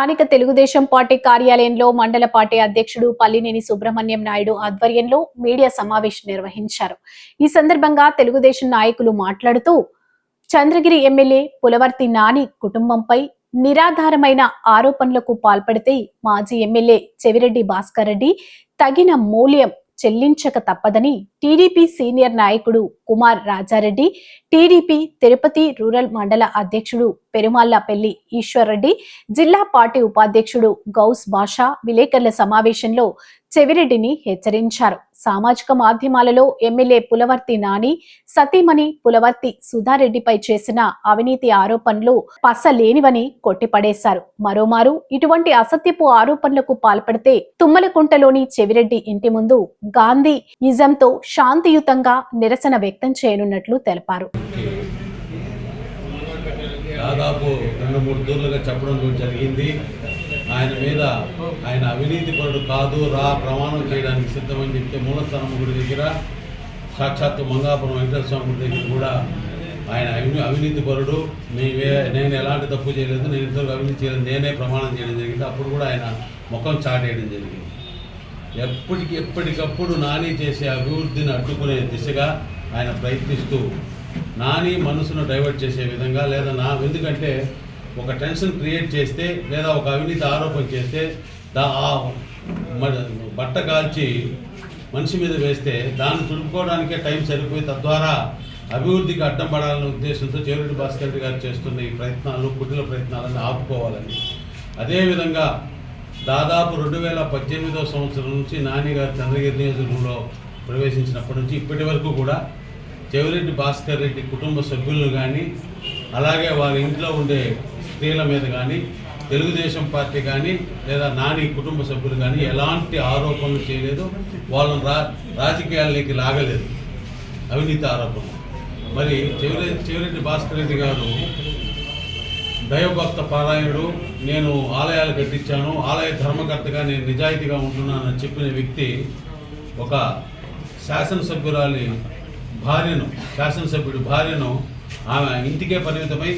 స్థానిక తెలుగుదేశం పార్టీ కార్యాలయంలో మండల పార్టీ అధ్యక్షుడు పల్లినేని సుబ్రహ్మణ్యం నాయుడు ఆధ్వర్యంలో మీడియా సమావేశం నిర్వహించారు. ఈ సందర్భంగా తెలుగుదేశం నాయకులు మాట్లాడుతూ చంద్రగిరి ఎమ్మెల్యే పులవర్తి నాని కుటుంబంపై నిరాధారమైన ఆరోపణలకు పాల్పడితే మాజీ ఎమ్మెల్యే చెవిరెడ్డి భాస్కర్ రెడ్డి తగిన మూల్యం చెల్లించక తప్పదని టీడీపీ సీనియర్ నాయకుడు కుమార్ రాజారెడ్డి టీడీపీ తిరుపతి రూరల్ మండల అధ్యక్షుడు పెరుమాళ్ళపల్లి ఈశ్వర్రెడ్డి జిల్లా పార్టీ ఉపాధ్యక్షుడు గౌస్ బాషా విలేకరుల సమావేశంలో చెవిరెడ్డిని హెచ్చరించారు. సామాజిక మాధ్యమాలలో ఎమ్మెల్యే పులవర్తి నాని సతీమణి పులవర్తి సుధారెడ్డిపై చేసిన అవినీతి ఆరోపణలు పసలేనివని కొట్టిపడేశారు. మరోమారు ఇటువంటి అసత్యపు ఆరోపణలకు పాల్పడితే తుమ్మలకుంటలోని చెవిరెడ్డి ఇంటి ముందు గాంధీ నిజంతో శాంతియుతంగా నిరసన వ్యక్తం చేయనున్నట్లు తెలిపారు. దాదాపు రెండు మూడు దూర్లుగా చెప్పడం జరిగింది. ఆయన మీద ఆయన అవినీతి పరుడు కాదు రా ప్రమాణం చేయడానికి సిద్ధమని చెప్తే మూలస్థానం గుడి దగ్గర సాక్షాత్తు మంగాపురం వెంకటేశ్వర స్వామి గుడి దగ్గర కూడా ఆయన అవిని అవినీతి పరుడు. నీవే నేను ఎలాంటి తప్పు చేయలేదు నేను ఇంతవరకు అవినీతి చేయలేదు నేనే ప్రమాణం చేయడం జరిగింది. అప్పుడు కూడా ఆయన ముఖం చాటేయడం జరిగింది. ఎప్పటికి ఎప్పటికప్పుడు నాని చేసే అభివృద్ధిని అడ్డుకునే దిశగా ఆయన ప్రయత్నిస్తూ నాని మనసును డైవర్ట్ చేసే విధంగా లేదా నా ఎందుకంటే ఒక టెన్షన్ క్రియేట్ చేస్తే లేదా ఒక అవినీతి ఆరోపణ చేస్తే దా బట్ట కాల్చి మనిషి మీద వేస్తే దాన్ని తుడుపుకోవడానికే టైం సరిపోయి తద్వారా అభివృద్ధికి అడ్డం పడాలనే ఉద్దేశంతో చెవిరెడ్డి భాస్కర్ రెడ్డి గారు చేస్తున్న ఈ ప్రయత్నాలు కుటిల ప్రయత్నాలను ఆపుకోవాలని. అదేవిధంగా దాదాపు రెండు వేల పద్దెనిమిదవ సంవత్సరం నుంచి నాని గారు చంద్రగిరి నియోజకవర్గంలో ప్రవేశించినప్పటి నుంచి ఇప్పటి వరకు కూడా చెవిరెడ్డి భాస్కర్ రెడ్డి కుటుంబ సభ్యులను కానీ అలాగే వారి ఇంట్లో ఉండే స్త్రీల మీద కానీ తెలుగుదేశం పార్టీ కానీ లేదా నాని కుటుంబ సభ్యులు కానీ ఎలాంటి ఆరోపణలు చేయలేదు. వాళ్ళని రా రాజకీయాల్లోకి లాగలేదు. అవినీతి ఆరోపణలు. మరి చెవిరెడ్డి చెవిరెడ్డి భాస్కర్ రెడ్డి గారు దైవభక్త పారాయణుడు నేను ఆలయాలు కట్టించాను ఆలయ ధర్మకర్తగా నేను నిజాయితీగా ఉంటున్నానని చెప్పిన వ్యక్తి ఒక శాసనసభ్యురాలి భార్యను శాసనసభ్యుడి భార్యను ఆమె ఇంటికే పరిమితమై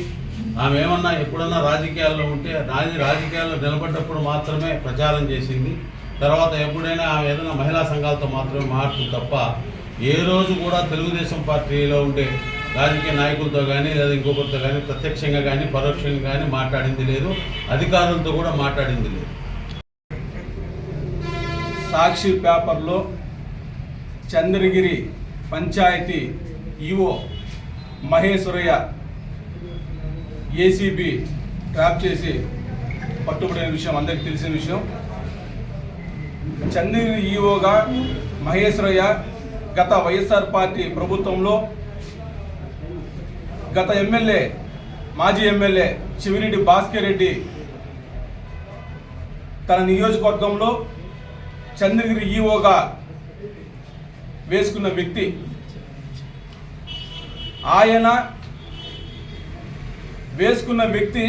ఆమె ఏమన్నా ఎప్పుడన్నా రాజకీయాల్లో ఉంటే దాని రాజకీయాల్లో నిలబడ్డప్పుడు మాత్రమే ప్రచారం చేసింది. తర్వాత ఎప్పుడైనా ఆమె ఏదైనా మహిళా సంఘాలతో మాత్రమే మాట్లాడుతుంది తప్ప ఏ రోజు కూడా తెలుగుదేశం పార్టీలో ఉండే రాజకీయ నాయకులతో కానీ లేదా ఇంకొకరితో కానీ ప్రత్యక్షంగా కానీ పరోక్షంగా కానీ మాట్లాడింది లేదు. అధికారులతో కూడా మాట్లాడింది లేదు. సాక్షి పేపర్లో Chandragiri panchayat EO Maheswaraiah ACB trap చేసి పట్టుబడిన విషయం అందరికీ తెలిసిన విషయం. చంద్రగిరి ఈఓగా మహేశ్వరయ్య గత వైఎస్ఆర్ పార్టీ ప్రభుత్వంలో గత ఎమ్మెల్యే మాజీ ఎమ్మెల్యే చివిరెడ్డి భాస్కర్ రెడ్డి తన నియోజకవర్గంలో చంద్రగిరి ఈఓగా వేసుకున్న వ్యక్తి ఆయన వేసుకున్న వ్యక్తి